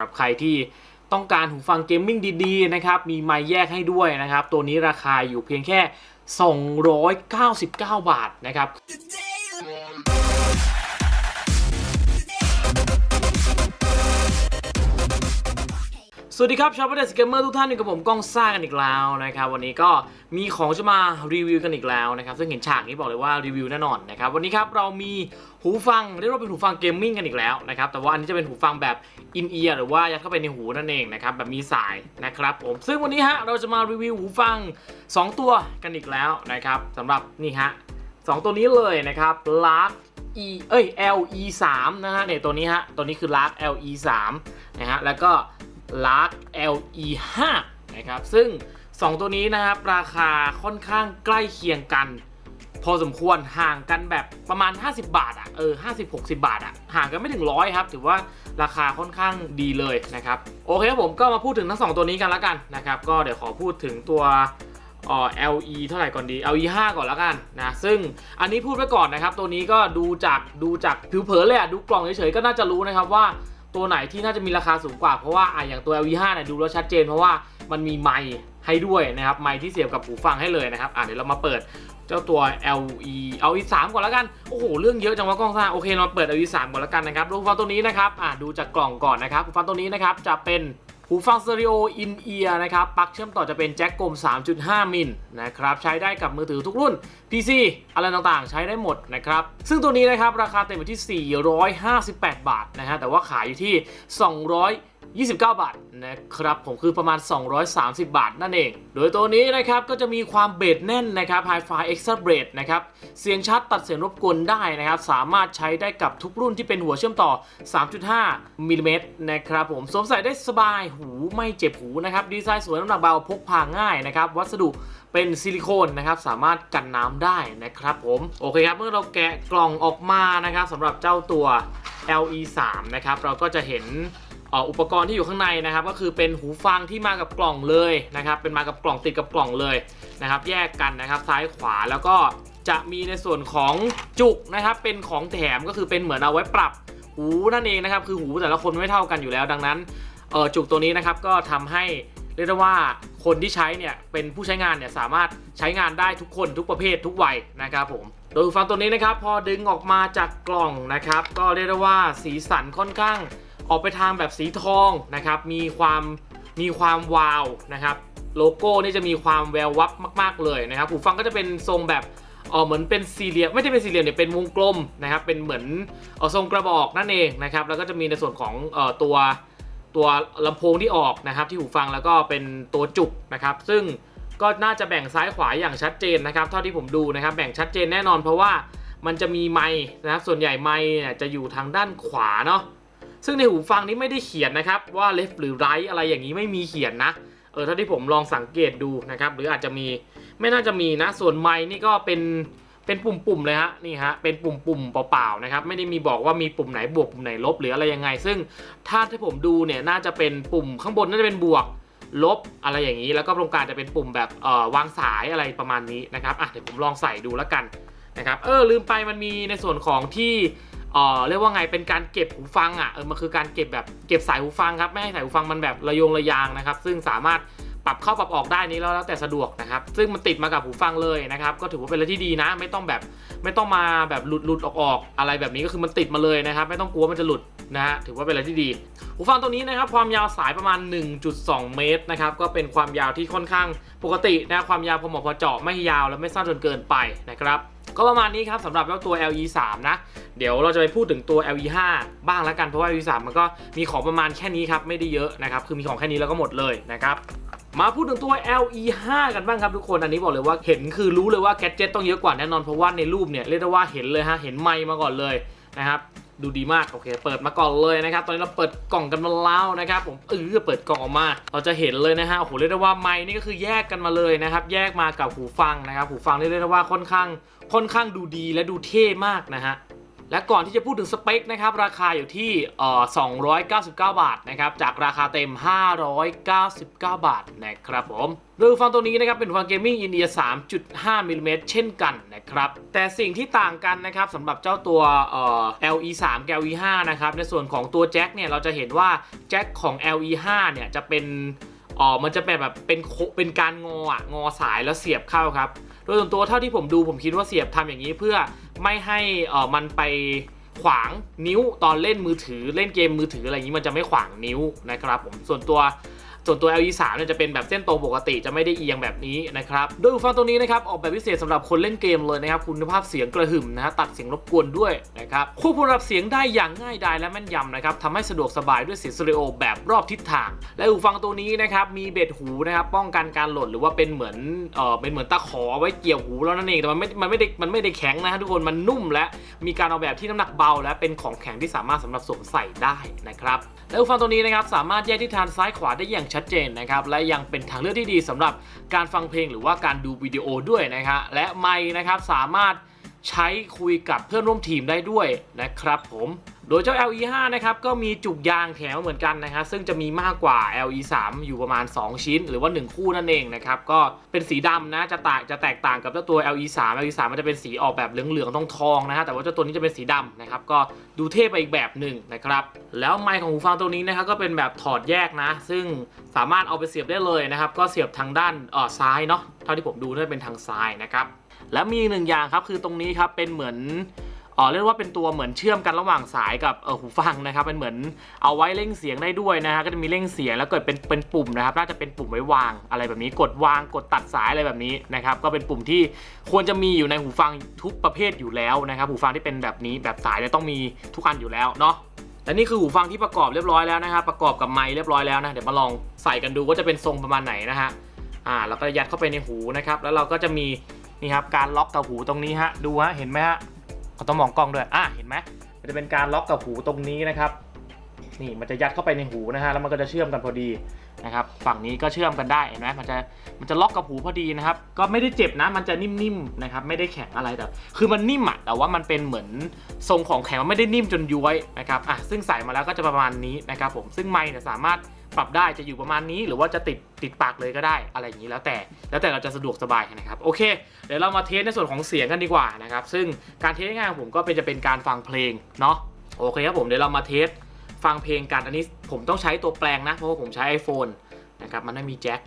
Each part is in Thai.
สำหรับใครที่ต้องการหูฟังเกมมิ่งดีๆนะครับมีไมค์แยกให้ด้วยนะครับ ตัวนี้ราคาอยู่เพียงแค่ 299 บาทนะครับ สวัสดีครับชาวประเดสเกมเมอร์ทุกท่านอยู่กับผมก้องซ่ากันอีกแล้วนะครับวันนี้ก็มีของจะมารีวิวกันอีกแล้วนะครับซึ่งเห็นฉากนี้บอกเลยว่ารีวิวแน่นอนนะครับวันนี้ครับเรามีหูฟังเรียกว่าเป็นหูฟังเกมมิ่งกันอีกแล้วนะครับแต่ว่าอันนี้จะเป็นหูฟังแบบอินเอียร์หรือว่ายัดเข้าไปในหูนั่นเองนะครับแบบมีสายนะครับผมซึ่งวันนี้ฮะเราจะมารีวิวหูฟัง 2 ตัวกันอีกแล้วนะครับสำหรับนี่ฮะสองตัวนี้เลยนะครับ Lark E เอ้ย LE 3นะฮะเนี่ยตัวนี้ฮะตัวนี้คือ Lark LE 3นะฮะแล้วก็ Lark LE 5นะครับซึ่ง 2 ตัวนี้นะครับ ราคาค่อนข้างใกล้เคียงกัน พอสมควรห่างกันแบบประมาณ 50 บาทอะเออ50 60 บาทอะห่างกันไม่ถึงร้อยครับ ถือว่าราคาค่อนข้างดีเลยนะครับโอเคครับผมก็มาพูดถึงทั้ง 2 ตัวนี้กันแล้วกันนะครับก็เดี๋ยวขอพูดถึงตัวเอ่อ LE เท่าไหร่ก่อนดี LE 5 ก่อนแล้วกันนะ ซึ่งอันนี้พูดไว้ก่อนนะครับ ตัวนี้ก็ดูจากดูจากผิวเผินเลยอะดูกล่องเฉยๆก็น่าจะรู้นะครับว่า ตัวไหนที่น่าจะมีราคาสูงกว่าเพราะว่าอะอย่างตัว LV5 เนี่ยดูแล้วชัดเจนเพราะว่ามันมีไมค์ให้ด้วยนะครับไมค์ที่เสียบกับหูฟังให้เลยนะครับอะเดี๋ยวเรามาเปิดเจ้าตัว LE LE 3ก่อนแล้วกัน โอ้โห เรื่องเยอะจังวะกล้องซ่าโอเคเราเปิด LE 3ก่อนแล้วกันนะครับหูฟังตัวนี้นะครับอะดูจากกล่องก่อนนะครับหูฟังตัวนี้นะครับจะเป็น หูฟังสเตอริโออินเอียร์นะครับปลั๊กเชื่อมต่อจะเป็นแจ็คกลม 3.5 มิลนะครับใช้ได้กับมือถือทุกรุ่น PC อะไรต่างๆ ใช้ได้หมดนะครับ ซึ่งตัวนี้นะครับราคาเต็มอยู่ที่ 458 บาทนะฮะแต่ว่าขายอยู่ที่ 200 29 บาทนะครับผมคือประมาณ 230 บาทนั่นเอง โดยตัวนี้นะครับก็จะมีความเบสแน่นนะครับ Hi-Fi Extra b a s นะครับเสียงชัดตัดเสียงรบกวนได้นะครับ สามารถใช้ได้กับทุกรุ่นที่เป็นหัวเชื่อมต่อ 3.5มิลลิเมตรนะครับผมสวมใส่ได้สบายหูไม่เจ็บหูนะครับ ดีไซน์สวยน้ำหนักเบาพกพาง่ายนะครับ วัสดุเป็นซิลิโคนนะครับสามารถกันน้ำได้นะครับผมโอเคครับเมื่อเราแกะกล่องออกมานะครับสำหรับเจ้าตัว LE 3 นะครับเราก็จะเห็น อุปกรณ์ที่อยู่ข้างในนะครับ ก็คือเป็นหูฟังที่มากับกล่องเลยนะครับ เป็นมากับกล่องติดกับกล่องเลยนะครับ แยกกันนะครับซ้ายขวาแล้วก็จะมีในส่วนของจุกนะครับ เป็นของแถมก็คือเป็นเหมือนเอาไว้ปรับหูนั่นเองนะครับ คือหูแต่ละคนไม่เท่ากันอยู่แล้ว ดังนั้นจุกตัวนี้นะครับก็ทำให้เรียกได้ว่าคนที่ใช้เนี่ยเป็นผู้ใช้งานเนี่ยสามารถใช้งานได้ทุกคนทุกประเภททุกวัยนะครับผมโดยหูฟังตัวนี้นะครับ พอดึงออกมาจากกล่องนะครับ ก็เรียกได้ว่าสีสันค่อนข้าง ออกไปทางแบบสีทองนะครับมีความมีความวาวนะครับโลโก้นี่จะมีความแวววับมาก ๆเลยนะครับหูฟังก็จะเป็นทรงแบบเออเหมือนเป็นสี่เหลี่ยมไม่ได้เป็นสี่เหลี่ยมเนี่ยเป็นวงกลมนะครับเป็นเหมือนออทรงกระบอกนั่นเองนะครับแล้วก็จะมีในส่วนของออตัวตัวลำโพงที่ออกนะครับที่หูฟังแล้วก็เป็นตัวจุกนะครับ ซึ่งก็น่าจะแบ่งซ้ายขวาอย่างชัดเจนนะครับ เท่าที่ผมดูนะครับ แบ่งชัดเจนแน่นอนเพราะว่ามันจะมีไมค์นะครับส่วนใหญ่ไมค์เนี่ยจะอยู่ทางด้านขวาเนาะ ซึ่งในหูฟังนี้ไม่ได้เขียนนะครับว่า left หรือ right อะไรอย่างนี้ไม่มีเขียนนะเออเท่าที่ผมลองสังเกตดูนะครับหรืออาจจะมีไม่น่าจะมีนะ ส่วนไมค์นี่ก็เป็นเป็นปุ่มๆเลยฮะนี่ฮะเป็นปุ่มๆเปล่าๆนะครับไม่ได้มีบอกว่ามีปุ่มไหนบวกปุ่มไหนลบหรืออะไรยังไง ซึ่งถ้าที่ผมดูเนี่ยน่าจะเป็นปุ่มข้างบนน่าจะเป็นบวกลบอะไรอย่างนี้ แล้วก็ตรงกลางจะเป็นปุ่มแบบเอ่อวางสายอะไรประมาณนี้นะครับอะเดี๋ยวผมลองใส่ดูแล้วกันนะครับเออลืมไปมันมีในส่วนของที่ เอ่อเรียกว่าไงเป็นการเก็บหูฟังอะเออมันคือการเก็บแบบเก็บสายหูฟังครับไม่ให้สายหูฟังมันแบบระโยงระยางนะครับ ซึ่งสามารถปรับเข้าปรับออกได้นี้แล้วแล้วแต่สะดวกนะครับ ซึ่งมันติดมากับหูฟังเลยนะครับ ก็ถือว่าเป็นอะไรที่ดีนะ ไม่ต้องแบบไม่ต้องมาแบบหลุดหลุดออกออกอะไรแบบนี้ก็คือมันติดมาเลยนะครับ ไม่ต้องกลัวมันจะหลุดนะฮะถือว่าเป็นอะไรที่ดีหูฟังตัวนี้นะครับ ความยาวสายประมาณ 1.2 เมตรนะครับก็เป็นความยาวที่ค่อนข้างปกตินะความยาวพอเหมาะพอเจาะไม่ยาวและไม่สั้นจนเกินไปนะครับ ก็ประมาณนี้ครับสำหรับเจ้าตัว LE 3นะ เดี๋ยวเราจะไปพูดถึงตัว LE 5บ้างแล้วกันเพราะว่า LE 3มันก็มีของประมาณแค่นี้ครับไม่ได้เยอะนะครับคือมีของแค่นี้แล้วก็หมดเลยนะครับมาพูดถึงตัว LE 5กันบ้างครับทุกคน อันนี้บอกเลยว่าเห็นคือรู้เลยว่าแกดเจ็ตต้องเยอะกว่าแน่นอนเพราะว่าในรูปเนี่ยเรียกได้ว่าเห็นเลยฮะเห็นไมค์มาก่อนเลยนะครับ ดูดีมากโอเค เปิดมาก่อนเลยนะครับ ตอนนี้เราเปิดกล่องกันมาแล้วนะครับ ผมเออเปิดกล่องออกมา เราจะเห็นเลยนะฮะโอ้โหเรียกได้ว่าไม้นี่ก็คือแยกกันมาเลยนะครับ แยกมากับหูฟังนะครับ หูฟังเรียกได้ว่าค่อนข้าง ค่อนข้างดูดีและดูเท่มากนะฮะ และก่อนที่จะพูดถึงสเปคนะครับราคาอยู่ที่เอ่อ299 บาทนะครับจากราคาเต็ม 599 บาทนะครับผมโดยหูฟังตัวนี้นะครับเป็นฟังเกมมิ่งอินเดีย3.5มิลลิเมตรเช่นกันนะครับแต่สิ่งที่ต่างกันนะครับสำหรับเจ้าตัวเอ่อ LE 3กับ LE 5นะครับในส่วนของตัวแจ็คเนี่ยเราจะเห็นว่าแจ็คของ LE 5เนี่ยจะเป็นอ๋อมันจะเป็นแบบเป็นเป็นการงออะงอสายแล้วเสียบเข้าครับ ดยส่วนตัวเท่าที่ผมดูผมคิดว่าเสียบทำอย่างนี้เพื่อไม่ให้มันไปขวางนิ้วตอนเล่นมือถือเล่นเกมมือถืออะไรอย่างนี้มันจะไม่ขวางนิ้วนะครับผมส่วนตัว ส่วนตัว LE 3 เนี่ยจะเป็นแบบเส้นตรงปกติจะไม่ได้เอียงแบบนี้นะครับโดยหูฟังตัวนี้นะครับออกแบบพิเศษสำหรับคนเล่นเกมเลยนะครับคุณภาพเสียงกระหึ่มนะฮะตัดเสียงรบกวนด้วยนะครับควบคุมระดับเสียงได้อย่างง่ายดายและแม่นยำนะครับทำให้สะดวกสบายด้วยเสียงสเตอริโอแบบรอบทิศทาง และหูฟังตัวนี้นะครับมีเบ็ดหูนะครับป้องกันการหล่นหรือว่าเป็นเหมือนเออเป็นเหมือนตะขอไว้เกี่ยวหูแล้วนั่นเองแต่มันไม่มันไม่ได้มันไม่ได้แข็งนะฮะทุกคนมันนุ่มและมีการออกแบบที่น้ำหนักเบา และเป็นของแข็งที่สามารถสำหรับสวมใส่ได้นะครับและหูฟังตัวนี้นะครับสามารถแยกทิศทางซ้ายขวาได้อย่างชััดเจนนะครับ และยังเป็นทางเลือกที่ดีสำหรับการฟังเพลงหรือว่าการดูวิดีโอด้วยนะครับและไมค์นะครับสามารถ ใช้คุยกับเพื่อนร่วมทีมได้ด้วยนะครับผมโดยเจ้า LE 5 นะครับก็มีจุกยางแถมเหมือนกันนะครับซึ่งจะมีมากกว่า LE 3 อยู่ประมาณ 2 ชิ้น หรือว่า 1 คู่นั่นเองนะครับก็เป็นสีดำนะจะต่างจะแตกต่างกับเจ้าตัว LE 3 LE 3 มันจะเป็นสีออกแบบเหลืองๆทองๆนะฮะแต่ว่าเจ้าตัวนี้จะเป็นสีดำนะครับก็ดูเท่ไปอีกแบบหนึ่งนะครับแล้วไมค์ของหูฟังตัวนี้นะครับก็เป็นแบบถอดแยกนะ ซึ่งสามารถเอาไปเสียบได้เลยนะครับก็เสียบทางด้านอ่อซ้ายเนาะเท่าที่ผมดูน่าจะเป็นทางซ้ายนะครับ และมีอีกหนึ่งอย่างครับคือตรงนี้ครับเป็นเหมือนเออเรียกว่าเป็นตัวเหมือนเชื่อมกันระหว่างสายกับหูฟังนะครับเป็นเหมือนเอาไว้เร่งเสียงได้ด้วยนะฮะก็จะมีเร่งเสียงแล้วเกิดเป็นเป็นปุ่มนะครับน่าจะเป็นปุ่มไว้วางอะไรแบบนี้กดวางกดตัดสายอะไรแบบนี้นะครับก็เป็นปุ่มที่ควรจะมีอยู่ในหูฟังทุกประเภทอยู่แล้วนะครับหูฟังที่เป็นแบบนี้แบบสายเนี่ยต้องมีทุกอันอยู่แล้วเนาะและนี่คือหูฟังที่ประกอบเรียบร้อยแล้วนะครับประกอบกับไมค์เรียบร้อยแล้วนะเดี๋ยวมาลองใส่กันดูว่าจะเป็นทรงประมาณไหนนะฮะอ่าแล้วก็ยัดเข้าไปในหูนะครับแล้วเราก็จะมี นี่ครับการล็อกกับหูตรงนี้ฮะดูฮะเห็นไหมฮะเขาต้องมองกล้องด้วยอะเห็นไหมมันจะเป็นการล็อกกับหูตรงนี้นะครับนี่มันจะยัดเข้าไปในหูนะฮะแล้วมันก็จะเชื่อมกันพอดีนะครับฝั่งนี้ก็เชื่อมกันได้เห็นไหมมันจะมันจะล็อกกับหูพอดีนะครับ ก็ไม่ได้เจ็บนะมันจะนิ่มๆนะครับไม่ได้แข็งอะไรแต่คือมันนิ่มอะแต่ว่ามันเป็นเหมือนทรงของแข็งมันไม่ได้นิ่มจนย้วยนะครับอะซึ่งใส่มาแล้วก็จะประมาณนี้นะครับผมซึ่งไมค์เนี่ยสามารถ ปรับได้จะอยู่ประมาณนี้ หรือว่าจะติดติดปากเลยก็ได้อะไรอย่างนี้แล้วแต่ แล้วแต่เราจะสะดวกสบายนะครับโอเค เดี๋ยวเรามาเทสในส่วนของเสียงกันดีกว่านะครับซึ่งการเทสง่ายๆผมก็เป็นจะเป็นการฟังเพลงเนาะโอเคครับผมเดี๋ยวเรามาเทสฟังเพลงกันอันนี้ผมต้องใช้ตัวแปลงนะเพราะว่าผมใช้ iPhone นะครับมันไม่มีแจ็ค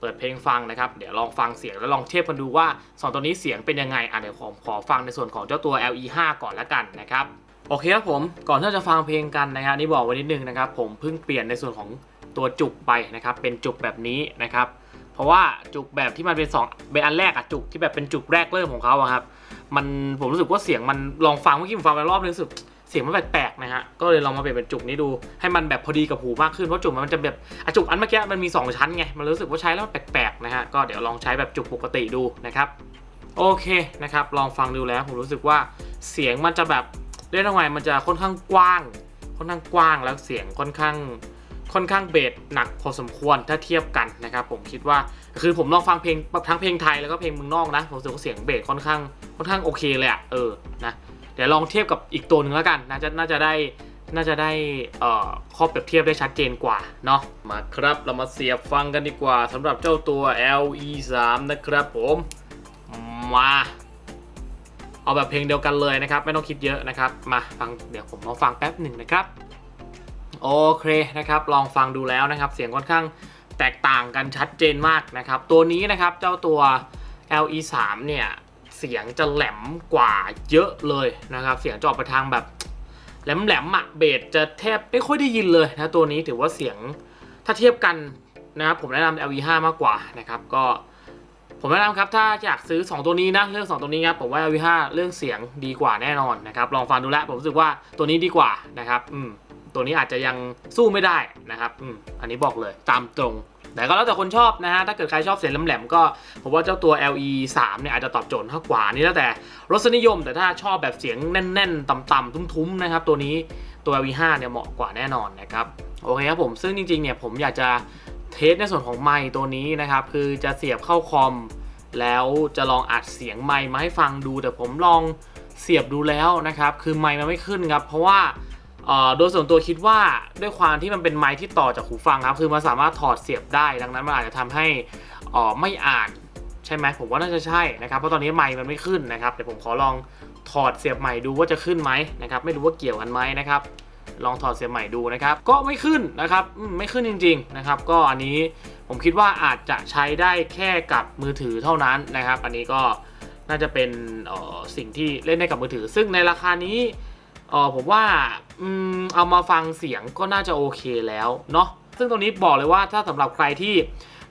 เปิดเพลงฟังนะครับ เดี๋ยวลองฟังเสียงแล้วลองเทียบกันดูว่าสองตัวนี้เสียงเป็นยังไงอะเดี๋ยวขอขอฟังในส่วนของเจ้าตัว LE 5 ก่อนละกันนะครับ โอเคครับผมก่อนที่จะฟังเพลงกันนะครับนี่บอกไว้นิดนึงนะครับผมเพิ่งเปลี่ยนในส่วนของตัวจุกไปนะครับเป็นจุกแบบนี้นะครับเพราะว่าจุกแบบที่มันเป็นสองเป็นอันแรกอะจุกที่แบบเป็นจุกแรกเริ่มของเขาอะครับมันผมรู้สึกว่าเสียงมันลองฟังเมื่อกี้ผมฟังไปรอบนึงรู้สึกเสียงมันแปลกๆนะฮะก็เลยลองมาเปลี่ยนเป็นจุกนี้ดูให้มันแบบพอดีกับหูมากขึ้นเพราะจุกมันจะแบบอะจุกอันเมื่อกี้มันมี 2 ชั้นไงมันรู้สึกว่าใช้แล้วมันแปลกๆนะฮะก็เดี๋ยวลองใช้แบบจุกปกติดูนะครับโอเคนะครับลองฟังดูแล้วผมรู้สึกว่าเสียงมันจะแบบ เรียกว่าไงมันจะค่อนข้างกว้าง ค่อนข้างกว้างแล้วเสียงค่อนข้างค่อนข้างเบสหนักพอสมควรถ้าเทียบกันนะครับผมคิดว่าคือผมลองฟังเพลงทั้งเพลงไทยแล้วก็เพลงเมืองนอกนะผมรู้สึกว่าเสียงเบสค่อนข้างค่อนข้างโอเคเลยอะเออนะเดี๋ยวลองเทียบกับอีกตัวหนึ่งแล้วกันน่าจะน่าจะได้น่าจะได้เอ่อข้อเปรียบเทียบได้ชัดเจนกว่าเนาะมาครับเรามาเสียบฟังกันดีกว่าสำหรับเจ้าตัว LE 3 นะครับผมมา เอาแบบเพลงเดียวกันเลยนะครับ ไม่ต้องคิดเยอะนะครับ มาฟังเดี๋ยวผมมาฟังแป๊บหนึ่งนะครับ โอเคนะครับ ลองฟังดูแล้วนะครับ เสียงค่อนข้างแตกต่างกันชัดเจนมากนะครับ ตัวนี้นะครับเจ้าตัว LE 3 เนี่ยเสียงจะแหลมกว่าเยอะเลยนะครับ เสียงจะออกไปทางแบบแหลมๆอะเบสจะแทบไม่ค่อยได้ยินเลยนะตัวนี้ถือว่าเสียงถ้าเทียบกันนะครับผมแนะนำ LE 5 มากกว่านะครับ ก็ ผมแนะนำครับถ้าอยากซื้อ 2 ตัวนี้นะเรื่อง2ตัวนี้ครับผมว่า LE 5เรื่องเสียงดีกว่าแน่นอนนะครับลองฟังดูแล้วผมรู้สึกว่าตัวนี้ดีกว่านะครับอืมตัวนี้อาจจะยังสู้ไม่ได้นะครับอืมอันนี้บอกเลยตามตรงแต่ก็แล้วแต่คนชอบนะฮะ ถ้าเกิดใครชอบเสียงแหลมๆก็ผมว่าเจ้าตัว LE 3เนี่ยอาจจะตอบโจทย์มากกว่านี่แล้วแต่รสนิยมแต่ถ้าชอบแบบเสียงแน่นๆต่ำๆทุ้มๆนะครับตัวนี้ตัว LE 5เนี่ยเหมาะกว่าแน่นอนนะครับโอเคครับผมซึ่งจริงๆเนี่ยผมอยากจะ เทสในส่วนของไมค์ตัวนี้นะครับ คือจะเสียบเข้าคอม แล้วจะลองอัดเสียงไมค์มาให้ฟังดู แต่ผมลองเสียบดูแล้วนะครับ คือไมค์มันไม่ขึ้นครับ เพราะว่าโดยส่วนตัวคิดว่าด้วยความที่มันเป็นไมค์ที่ต่อจากหูฟังครับ คือมันสามารถถอดเสียบได้ ดังนั้นมันอาจจะทำให้ไม่อ่านใช่ไหมผมว่าน่าจะใช่นะครับ เพราะตอนนี้ไมค์มันไม่ขึ้นนะครับ เดี๋ยวผมขอลองถอดเสียบใหม่ดูว่าจะขึ้นไหมนะครับ ไม่รู้ว่าเกี่ยวกันไหมนะครับ ลองถอดเสียใหม่ดูนะครับ ก็ไม่ขึ้นนะครับไม่ขึ้นจริง ๆนะครับ ก็อันนี้ผมคิดว่าอาจจะใช้ได้แค่กับมือถือเท่านั้นนะครับ อันนี้ก็น่าจะเป็นออสิ่งที่เล่นได้กับมือถือ ซึ่งในราคานี้ออผมว่าอเอามาฟังเสียงก็น่าจะโอเคแล้วเนาะซึ่งตรงนี้บอกเลยว่าถ้าสำหรับใครที่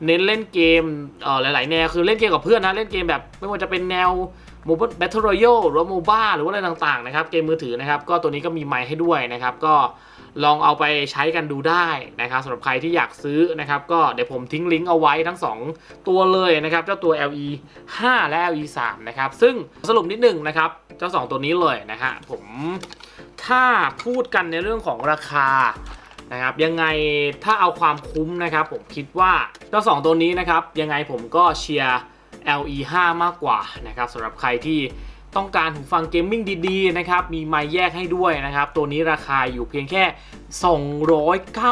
เน้นเล่นเกมเออหลาย ๆ แนวคือเล่นเกมกับเพื่อนนะเล่นเกมแบบไม่ว่าจะเป็นแนว โมบ a แบทเทิลรอยัลหรือว่าโมบ้าหรือว่าอะไรต่างๆนะครับเกมมือถือนะครับก็ตัวนี้ก็มีไมค์ให้ด้วยนะครับก็ลองเอาไปใช้กันดูได้นะครับสำหรับใครที่อยากซื้อนะครับก็เดี๋ยวผมทิ้งลิงก์เอาไว้ทั้ง 2 ตัวเลยนะครับเจ้าตัว LE 5 และ LE 3นะครับซึ่งสรุปนิดหนึ่งนะครับเจ้า 2 ตัวนี้เลยนะฮะผมถ้าพูดกันในเรื่องของราคานะครับยังไงถ้าเอาความคุ้มนะครับผมคิดว่าเจ้า 2 ตัวนี้นะครับยังไงผมก็เชียร์ LE 5 มากกว่านะครับสำหรับใครที่ต้องการหูฟังเกมมิ่งดีๆนะครับ มีไมค์แยกให้ด้วยนะครับ ตัวนี้ราคาอยู่เพียงแค่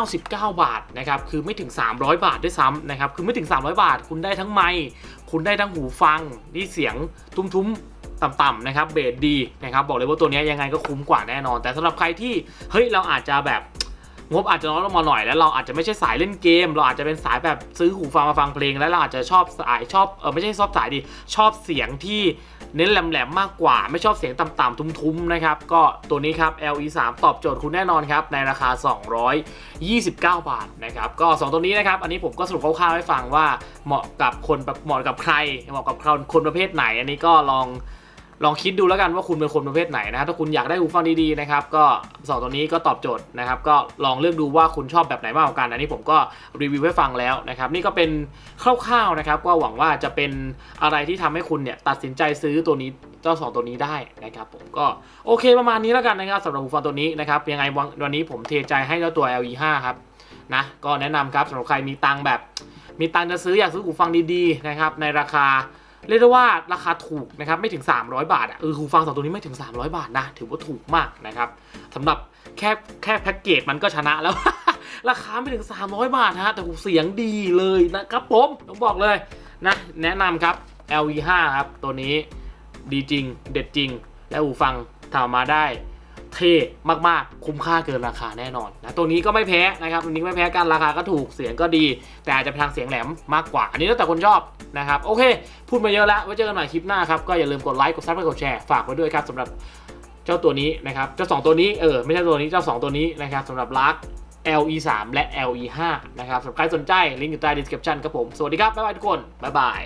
299 บาทนะครับ คือไม่ถึง 300 บาทด้วยซ้ำนะครับ คือไม่ถึง 300 บาท คุณได้ทั้งไมค์ คุณได้ทั้งหูฟังที่เสียงทุ้มๆต่ำๆนะครับ เบสดีนะครับ บอกเลยว่าตัวนี้ยังไงก็คุ้มกว่าแน่นอน แต่สำหรับใครที่ เฮ้ย เราอาจจะแบบ งบอาจจะน้อยลงมาหน่อยแล้วเราอาจจะไม่ใช่สายเล่นเกม เราอาจจะเป็นสายแบบซื้อหูฟังมาฟังเพลง แล้วเราอาจจะชอบสายชอบเออไม่ใช่ชอบสายดิชอบเสียงที่เน้นแหลมๆมากกว่า ไม่ชอบเสียงต่ำๆทุ้มๆนะครับก็ตัวนี้ครับ LE 3ตอบโจทย์คุณแน่นอนครับในราคา 229 บาทนะครับก็ 2 ตัวนี้นะครับอันนี้ผมก็สรุปคร่าวๆให้ฟังว่าเหมาะกับคนแบบเหมาะกับใครเหมาะกับคนประเภทไหน อันนี้ก็ลอง ลองคิดดูแล้วกันว่าคุณเป็นคนประเภทไหนนะฮะถ้าคุณอยากได้หูฟังดีๆนะครับก็สองตัวนี้ก็ตอบโจทย์นะครับก็ลองเลือกดูว่าคุณชอบแบบไหนมากกว่ากันอันนี้ผมก็รีวิวให้ฟังแล้วนะครับนี่ก็เป็นคร่าวๆนะครับก็หวังว่าจะเป็นอะไรที่ทำให้คุณเนี่ยตัดสินใจซื้อตัวนี้เจ้าสองตัวนี้ได้นะครับผมก็โอเคประมาณนี้แล้วกันนะครับสำหรับหูฟังตัวนี้นะครับยังไงวันนี้ผมเทใจให้เจ้าตัว LE 5 ครับนะก็แนะนำครับสำหรับใครมีตังค์แบบ มีตังค์จะซื้ออยากซื้อหูฟังดีๆนะครับในราคา เรียกได้ว่าราคาถูกนะครับไม่ถึง 300 บาทอะเออหูฟังสองตัวนี้ไม่ถึง 300 บาทนะถือว่าถูกมากนะครับสำหรับแค่แค่แพ็กเกจมันก็ชนะแล้วราคาไม่ถึง 300 บาทนะฮะแต่หูเสียงดีเลยนะครับผมต้องบอกเลยนะแนะนำครับ LV5 ครับตัวนี้ดีจริงเด็ดจริง และหูฟังทำมาได้ เท่มากๆ คุ้มค่าเกินราคาแน่นอนนะตัวนี้ก็ไม่แพ้นะครับตัวนี้ไม่แพ้กันราคาก็ถูกเสียงก็ดี แต่อาจจะไปทางเสียงแหลมมากกว่า อันนี้แล้วแต่คนชอบนะครับโอเค พูดมาเยอะแล้วไว้เจอกันใหม่คลิปหน้าครับก็อย่าลืมกดไลค์กดซับกดแชร์ฝากไว้ด้วยครับสำหรับเจ้าตัวนี้นะครับเจ้า2ตัวนี้เออไม่ใช่ตัวนี้เจ้า 2 ตัวนี้นะครับสำหรับลัก LE 3และ LE 5นะครับสำหรับใครสนใจลิงก์อยู่ใต้ description ครับผม สวัสดีครับ บ๊ายบายทุกคน บ๊ายบาย